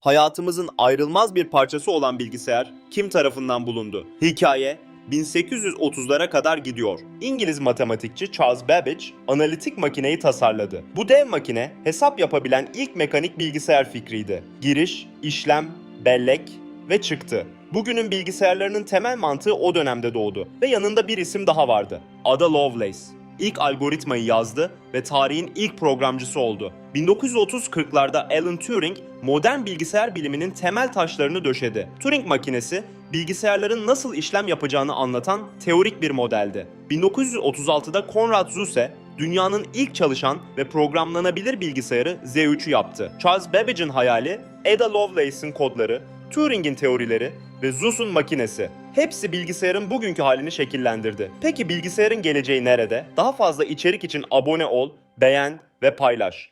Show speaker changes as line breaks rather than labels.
Hayatımızın ayrılmaz bir parçası olan bilgisayar kim tarafından bulundu? Hikaye 1830'lara kadar gidiyor. İngiliz matematikçi Charles Babbage analitik makineyi tasarladı. Bu dev makine hesap yapabilen ilk mekanik bilgisayar fikriydi. Giriş, işlem, bellek ve çıktı. Bugünün bilgisayarlarının temel mantığı o dönemde doğdu ve yanında bir isim daha vardı. Ada Lovelace. İlk algoritmayı yazdı ve tarihin ilk programcısı oldu. 1930-40'larda Alan Turing modern bilgisayar biliminin temel taşlarını döşedi. Turing makinesi bilgisayarların nasıl işlem yapacağını anlatan teorik bir modeldi. 1936'da Konrad Zuse dünyanın ilk çalışan ve programlanabilir bilgisayarı Z3'ü yaptı. Charles Babbage'in hayali Ada Lovelace'in kodları, Turing'in teorileri ve Zus'un makinesi. Hepsi bilgisayarın bugünkü halini şekillendirdi. Peki bilgisayarın geleceği nerede? Daha fazla içerik için abone ol, beğen ve paylaş.